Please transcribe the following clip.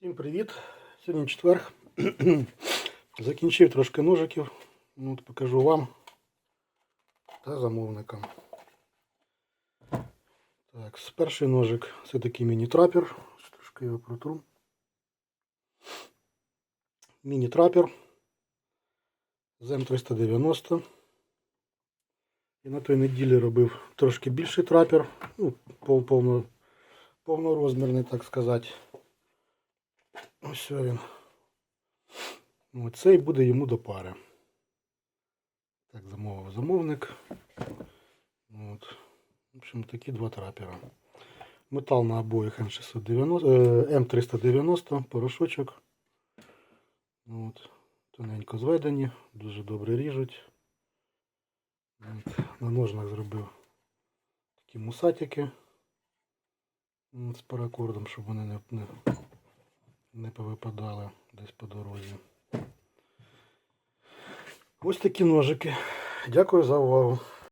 Всім привіт! Сьогодні четверг. Закінчив трошки ножиків. Ну, от покажу вам та замовникам. Так, перший ножик це такий міні-трапер. Трошки його протру. Міні-трапер з М390. І на той неділі робив трошки більший трапер. Ну, пов, повно, повнорозмірний, так сказати. Ось він. От цей буде йому до пари. Так, замовив замовник. От. В общем, такі два трапера. Метал на обоїх М690, е, М390, порошочок. От. Тоненько зведені, дуже добре ріжуть. От. На ножнах зробив такі мусатики з паракордом, щоб вони не, не, не повипадали десь по дорозі. Ось такі ножики. Дякую за увагу.